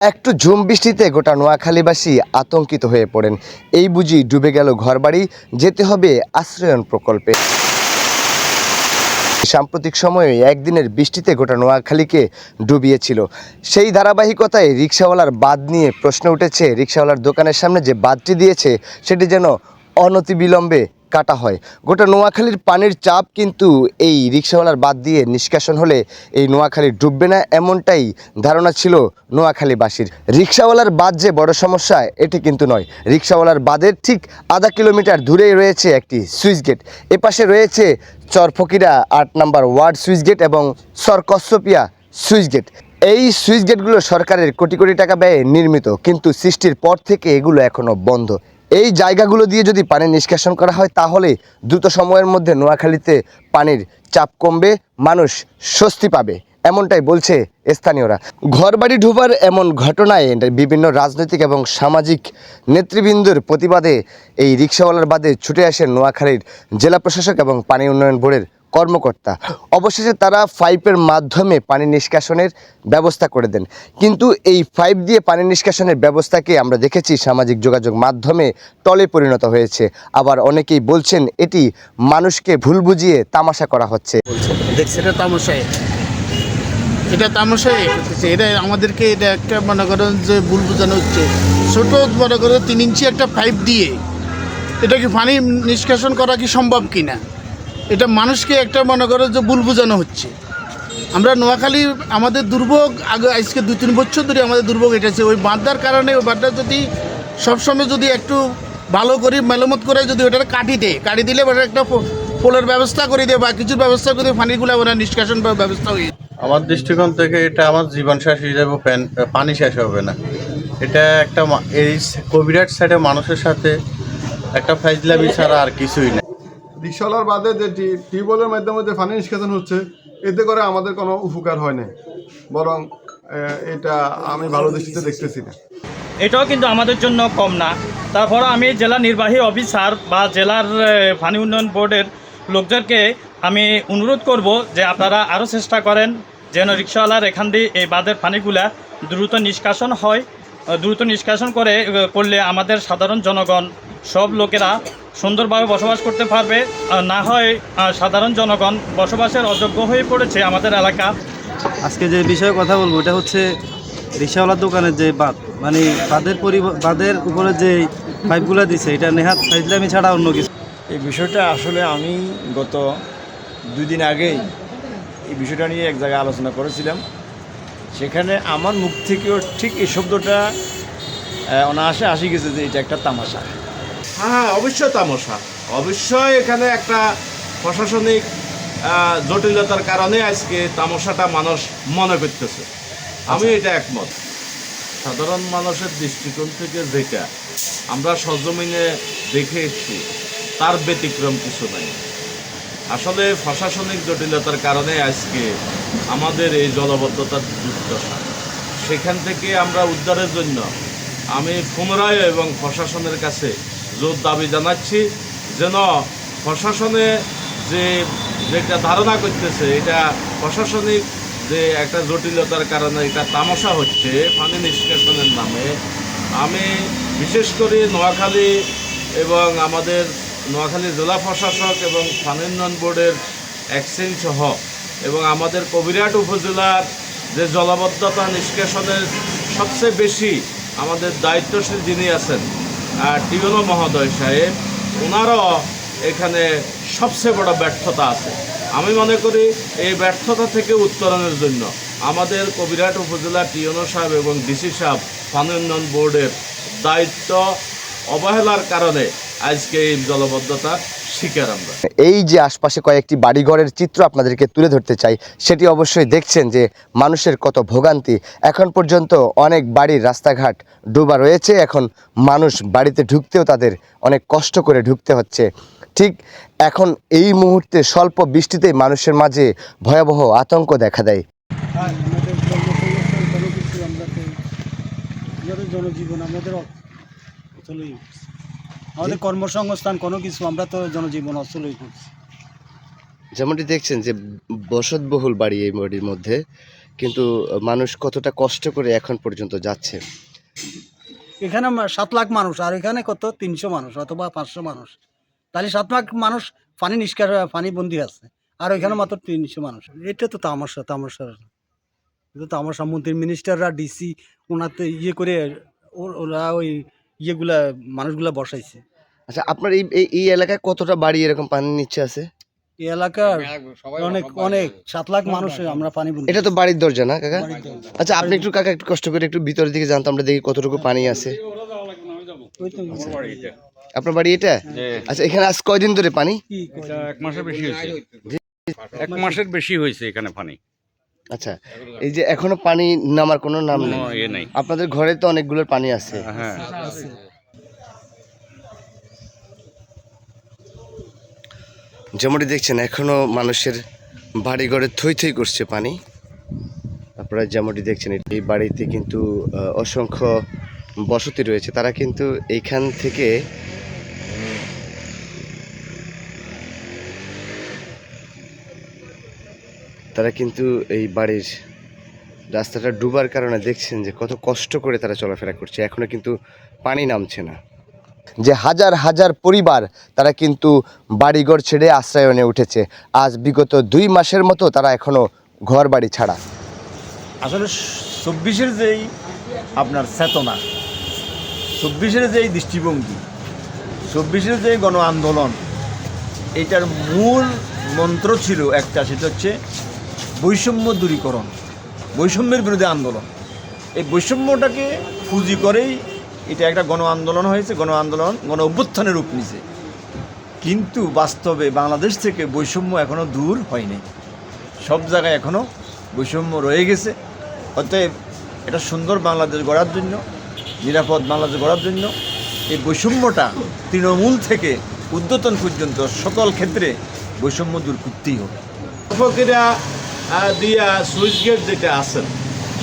একটু ঝুম বৃষ্টিতে গোটা নোয়াখালীবাসী আতঙ্কিত হয়ে পড়েন। এই বুঝি ডুবে গেল ঘরবাড়ি, যেতে হবে আশ্রয়ন প্রকল্পে। সাম্প্রতিক সময়ে একদিনের বৃষ্টিতে গোটা নোয়াখালীকে ডুবিয়েছিল। সেই ধারাবাহিকতায় রিক্সাওয়ালার বাদ নিয়ে প্রশ্ন উঠেছে, রিক্সাওয়ালার দোকানের সামনে যে বাদটি দিয়েছে, সেটি যেন অনতিবিলম্বে কাটা হয়। গোটা নোয়াখালীর পানির চাপ কিন্তু এই রিক্সাওয়ালার বাদ দিয়ে নিষ্কাশন হলে এই নোয়াখালী ডুববে না এমনটাই ধারণা ছিল নোয়াখালীবাসীর। রিক্সাওয়ালার বাদ যে বড় সমস্যা, এটি কিন্তু নয়। রিক্সাওয়ালার বাদের ঠিক আধা কিলোমিটার দূরেই রয়েছে একটি সুইচ গেট। এপাশে রয়েছে চরফকিরা আট নাম্বার ওয়ার্ড সুইচ গেট এবং সর কশ্যপিয়া সুইচ গেট। এই সুইচ গেটগুলো সরকারের কোটি কোটি টাকা ব্যয়ে নির্মিত, কিন্তু সৃষ্টির পর থেকে এগুলো এখনও বন্ধ। এই জায়গাগুলো দিয়ে যদি পানি নিষ্কাশন করা হয়, তাহলে দ্রুত সময়ের মধ্যে নোয়াখালীতে পানির চাপ কমবে, মানুষ স্বস্তি পাবে, এমনটাই বলছে স্থানীয়রা। ঘরবাড়ি ঢোবার এমন ঘটনায় বিভিন্ন রাজনৈতিক এবং সামাজিক নেতৃবৃন্দর প্রতিবাদে এই রিক্সাওয়ালার বাদে ছুটে আসে নোয়াখালীর জেলা প্রশাসক এবং পানি উন্নয়ন বোর্ডের কর্মকর্তা। অবশেষে তারা পাইপের মাধ্যমে পানি নিষ্কাশনের ব্যবস্থা করে দেন। কিন্তু এই পাইপ দিয়ে পানি নিষ্কাশনের ব্যবস্থাকে আমরা দেখেছি সামাজিক যোগাযোগ মাধ্যমে টলে পরিণত হয়েছে। আবার অনেকেই বলছেন এটি মানুষকে ভুল বুঝিয়ে তামাশা করা হচ্ছে। এটা তামাশায় এটা এটা আমাদেরকে এটা একটা মনে করেন যে ভুল বোঝানো হচ্ছে। ছোট মনে করো তিন ইঞ্চি একটা পাইপ দিয়ে এটা কি পানি নিষ্কাশন করা কি সম্ভব কি না এটা মানুষকে একটা মনে করো যে ভুল বোঝানো হচ্ছে। আমরা নোয়াখালী আমাদের দুর্ভোগ, আগে আজকে দুই তিন বছর ধরে আমাদের দুর্ভোগ এটেছে। ওই বাঁধার কারণে ওই বাঁধটা যদি সবসময় যদি একটু ভালো করে মেরামত করে যদি ওটা কাটি দেয়, কাটি দিলে ওটা একটা পোলের ব্যবস্থা করে দেয় বা কিছুর ব্যবস্থা করে পানিগুলো ওরা নিষ্কাশন ব্যবস্থা হয়ে আমার দৃষ্টিকোণ থেকে এটা আমার জীবন শেষ হয়ে যাবে পানি শেষ হবে না। এটা একটা এই কোভিডের সাইডে মানুষের সাথে একটা ফাইজলামি ছাড়া আর কিছুই না। রিক্সাওয়ালার বাদে যে টিউবওয়েলের মাধ্যমে যে পানি নিষ্কাশন হচ্ছে, এতে করে আমাদের কোনো উপকার হয় না বরং এটা আমি ভালো দৃষ্টিতে দেখতেছি না। এটাও কিন্তু আমাদের জন্য কম না। তারপর আমি জেলা নির্বাহী অফিসার বা জেলার পানি উন্নয়ন বোর্ডের লোকদেরকে আমি অনুরোধ করব যে আপনারা আরও চেষ্টা করেন যেন রিক্সাওয়ালার এখান দিয়ে এই বাঁধের পানিগুলা দ্রুত নিষ্কাশন হয়। দ্রুত নিষ্কাশন করে করলে আমাদের সাধারণ জনগণ, সব লোকেরা সুন্দরভাবে বসবাস করতে পারবে। আর না হয় সাধারণ জনগণ বসবাসের অযোগ্য হয়ে পড়েছে আমাদের এলাকা। আজকে যে বিষয়ে কথা বলব এটা হচ্ছে রিক্সাওয়ালার দোকানের যে বাঁধ। মানে বাঁধের পরি বাঁধের উপরে যে পাইপগুলো দিছে এটা নেহাত ফাইজলামি ছাড়া অন্য কিছু। এই বিষয়টা আসলে আমি গত দুই দিন আগেই এই বিষয়টা নিয়ে এক জায়গায় আলোচনা করেছিলাম। সেখানে আমার মুখ থেকেও ঠিক এই শব্দটা অনায়াসে আসি গেছে যে এটা একটা তামাশা। হ্যাঁ হ্যাঁ অবশ্যই তামশা অবশ্যই এখানে একটা প্রশাসনিক জটিলতার কারণে আজকে তামশাটা মানুষ মনে করতেছে। আমি এটা একমত। সাধারণ মানুষের দৃষ্টিকোণ থেকে যেটা আমরা সজমিনে দেখে এসেছি তার ব্যতিক্রম কিছু নাই। আসলে প্রশাসনিক জটিলতার কারণে আজকে আমাদের এই জলবদ্ধতার দুর্দশা। সেখান থেকে আমরা উদ্ধারের জন্য আমি পুনরায় এবং প্রশাসনের কাছে জোর দাবি জানাচ্ছি যেন প্রশাসনে যে যেটা ধারণা করতেছে, এটা প্রশাসনিক যে একটা জটিলতার কারণে এটা তামাশা হচ্ছে পানি নিষ্কাশনের নামে। আমি বিশেষ করে নোয়াখালী এবং আমাদের নোয়াখালী জেলা প্রশাসক এবং পানি উন্নয়ন বোর্ডের এক্সচেঞ্জ সহ এবং আমাদের কবিরাট উপজেলার যে জলাবদ্ধতা নিষ্কাশনের সবচেয়ে বেশি আমাদের দায়িত্বশীল যিনি আছেন টিউনো মহোদয় সাহেব, ওনারও এখানে সবচেয়ে বড় ব্যর্থতা আছে। আমি মনে করি এই ব্যর্থতা থেকে উত্তরণের জন্য আমাদের কবিরাট উপজেলা টিউনো সাহেব এবং ডিসি সাহেব, পানি উন্নয়ন বোর্ডের দায়িত্ব অবহেলার কারণে আজকে এই জলবদ্ধতার শিকার আমরা। এই যে আশপাশে কয়েকটি বাড়িঘরের চিত্র আপনাদেরকে তুলে ধরতে চাই সেটি অবশ্যই দেখছেন যে মানুষের কত ভোগান্তি। এখন পর্যন্ত অনেক বাড়ির রাস্তাঘাট ডোবা রয়েছে এখন মানুষ বাড়িতে ঢুকতেও তাদের অনেক কষ্ট করে ঢুকতে হচ্ছে। ঠিক এখন এই মুহূর্তে স্বল্প বৃষ্টিতেই মানুষের মাঝে ভয়াবহ আতঙ্ক দেখা দেয়। জনজীবন আমাদের। আমাদের কর্মসংস্থান কোনো কিছু আমরা তো জনজীবন অচল হয়ে পড়ছি যেমনটি দেখছেন যে বসতবহুল বাড়ি এই বাড়ির মধ্যে কিন্তু মানুষ কতটা কষ্ট করে এখন পর্যন্ত যাচ্ছে। এখানে সাত লাখ মানুষ আর এখানে কত? তিনশো মানুষ অথবা পাঁচশো মানুষ। তাহলে সাত লাখ মানুষ পানি নিষ্কার পানি বন্দি আছে আর ওইখানে মাত্র তিনশো মানুষ। এটা তো তামাশা তামাশা। এটা তামাশা মন্ত্রী মিনিস্টাররা ডিসি ওনাতে ইয়ে করে ওরা ওই ইয়েগুলা মানুষগুলা বসাইছে। আচ্ছা আপনার এই এই- এলাকায় কতটা বাড়ি এরকম পানি নিচ্ছে আছে? এই এলাকার অনেক অনেক সাত লাখ মানুষ আমরা পানি এটা তো বাড়ির দরজা না কাকা? আচ্ছা আপনি একটু কাকা একটু কষ্ট করে একটু ভিতরের দিকে জানতো আমরা দেখি কতটুকু পানি আছে। আপনার বাড়ি এটা? আচ্ছা এখানে আজ কয়দিন ধরে পানি? এক মাসের বেশি হয়েছে। এক মাসের বেশি হয়েছে এখানে পানি। আচ্ছা এই যে এখনও পানি নামার কোনো নাম নেই। আপনাদের ঘরে তো অনেকগুলো পানি আছে। হ্যাঁ যেমনটি দেখছেন এখনও মানুষের বাড়ি ঘরে থই থই করছে পানি। আপনারা যেমনটি দেখছেন এই বাড়িতে কিন্তু অসংখ্য বসতি রয়েছে। তারা কিন্তু এইখান থেকে তারা কিন্তু এই বাড়ির রাস্তাটা ডুবার কারণে দেখছেন যে কত কষ্ট করে তারা চলাফেরা করছে। এখনও কিন্তু পানি নামছে না। যে হাজার হাজার পরিবার তারা কিন্তু বাড়িঘর ছেড়ে আশ্রয়নে উঠেছে। আজ বিগত দুই মাসের মতো তারা এখনও ঘর বাড়ি ছাড়া। আসলে চব্বিশের যেই আপনার চেতনা, চব্বিশের যেই দৃষ্টিভঙ্গি, চব্বিশের যে গণ আন্দোলন এটার মূল মন্ত্র ছিল একটা, সেটা হচ্ছে বৈষম্য দূরীকরণ, বৈষম্যের বিরুদ্ধে আন্দোলন। এই বৈষম্যটাকে পুঁজি করেই এটা একটা গণ আন্দোলন হয়েছে, গণ আন্দোলন, গণ অভ্যুত্থানের রূপ নিছে। কিন্তু বাস্তবে বাংলাদেশ থেকে বৈষম্য এখনও দূর হয়নি। সব জায়গায় এখনও বৈষম্য রয়ে গেছে। অতএব এটা সুন্দর বাংলাদেশ গড়ার জন্য, নিরাপদ বাংলাদেশ গড়ার জন্য। এই বৈষম্যটা তৃণমূল থেকে উদ্যতন পর্যন্ত সকল ক্ষেত্রে বৈষম্য দূর করতেই হবে। দিয়া সুইচ গেট যেটা আছেন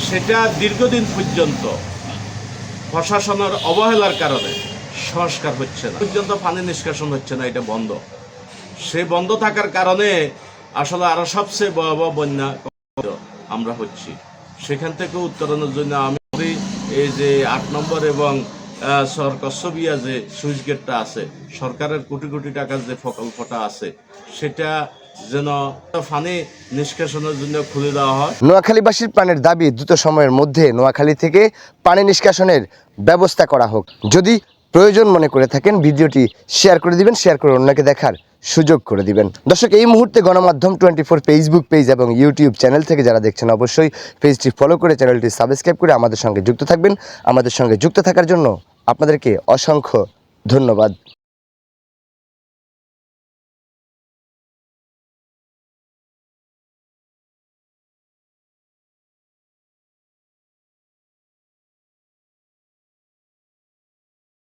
সেটা দীর্ঘদিন পর্যন্ত প্রশাসনের অবহেলার কারণে সংস্কার হচ্ছে না। পর্যন্ত পানি নিষ্কাশন হচ্ছে না, এটা বন্ধ। সে বন্ধ থাকার কারণে আসলে আরও সবচেয়ে ভয়াবহ বন্যা আমরা হচ্ছি। সেখান থেকে উত্তরণের জন্য আমি এই যে আট নম্বর এবং সরকসবিয়া যে সুইচ গেটটা আছে, সরকারের কোটি কোটি টাকার যে প্রকল্পটা আছে, সেটা নোয়াখালীবাসীর প্রাণের দাবি দ্রুত সময়ের মধ্যে নোয়াখালী থেকে পানি নিষ্কাশনের ব্যবস্থা করা হোক। যদি প্রয়োজন মনে করে থাকেন, ভিডিওটি শেয়ার করে দিবেন, শেয়ার করে অন্যকে দেখার সুযোগ করে দিবেন। দর্শক, এই মুহূর্তে গণমাধ্যম টোয়েন্টি ফোর ফেসবুক পেজ এবং ইউটিউব চ্যানেল থেকে যারা দেখছেন, অবশ্যই পেজটি ফলো করে চ্যানেলটি সাবস্ক্রাইব করে আমাদের সঙ্গে যুক্ত থাকবেন। আমাদের সঙ্গে যুক্ত থাকার জন্য আপনাদেরকে অসংখ্য ধন্যবাদ।